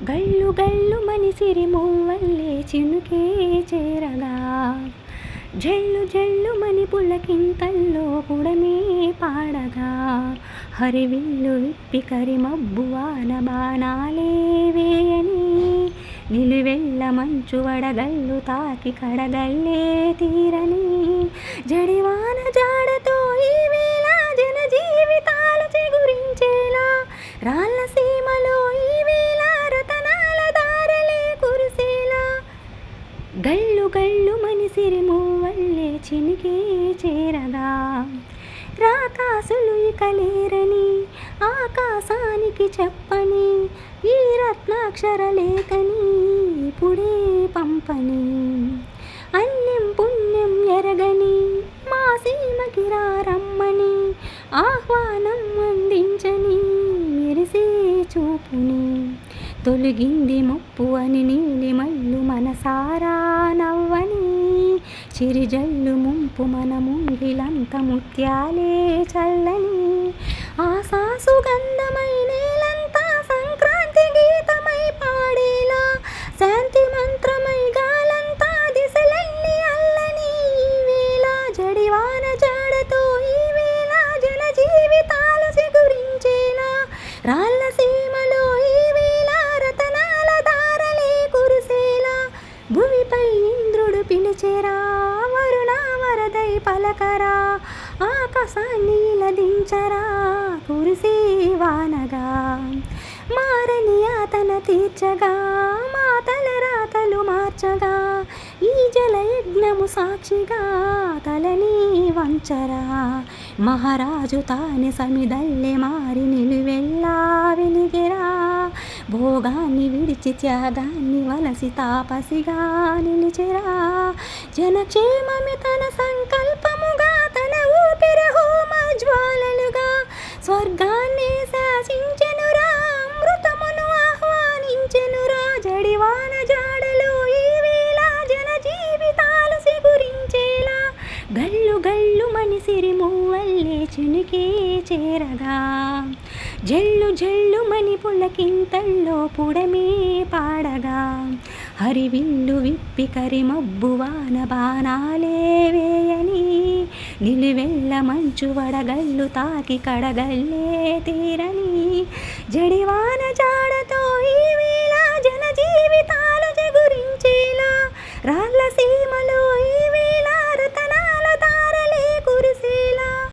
గళ్ళు గళ్ళు మనిసిరి మువ్వల్లే చినుకే చేరగా. జల్లు జల్లు మని పులకింతల్లో పుడమే పాడగా. హరివిల్లు విప్పి కరిమబ్బు వాన బాణాలే వేయని. నిలువెల్ల మంచు వడగల్లు తాకి కడగల్లే తీరని. జడివాన జా గళ్ళు గళ్ళు మనిసిరి మూవల్లే చినికే చేరదా? రాకాసులు ఇక లేరని ఆకాశానికి చెప్పని ఈ రత్నాక్షర లేఖని ఇప్పుడే పంపని. అన్యం పుణ్యం ఎరగని మా సీమకి రమ్మని ఆహ్వా తొలగింది ముప్పు అని నీలి మల్లు మనసారా నవ్వని చిరిజల్లు ముంపు మన ముంగిలంత ముత్యాలే చల్లని ఆశా సుగంధమై నేలంతా సంక్రాంతి గీతమై పాడేలా శాంతి మంత్రమై గాలంతా దిశలన్నీ అల్లని వేళ జడివాన జాడతో ఈ వేళ జన జీవితాలు సిగురించేలా రాళ్ళ పిలిచేరా వరుణ వరదై పలకరా ఆకాశాన్ని లదించరా కురిసే వానగా. మారని యాతన తీర్చగా మా తలరాతలు మార్చగా ఈ జలయజ్ఞము సాక్షిగా తలని వంచరా. మహారాజు తాని సమిదల్లె మారి నిలువెల్లా వెలిగిరా భోగాన్ని విడిచి త్యాగాన్ని వలసి తాపసిగా నిలిచిరా. జనక్షేమమి తన సంకల్పముగా తన ఊపిరి హోమ జ్వాలలుగా స్వర్గాన్ని శాసించెనురా. అమృతమును ఆహ్వానించెనురా. జడివాన జాడలో ఈ వేళ జన జీవితాలు సిగురించేలా. గల్లు గల్లు మనిసిరి మువ్వల్లే చినుకే చేరగా. జల్లు జల్లు పులకింతల్లో పుడమే పాడగా. హరివిల్లు విప్పి కరిమబ్బు వాన బాణాలే వేయని. నిలువెల్ల మంచు వడగల్లు తాకి కడగల్లే తీరని. జడివాన జాడతో ఈ వేళ జన జీవితాల జగురించేలా రాళ్ళ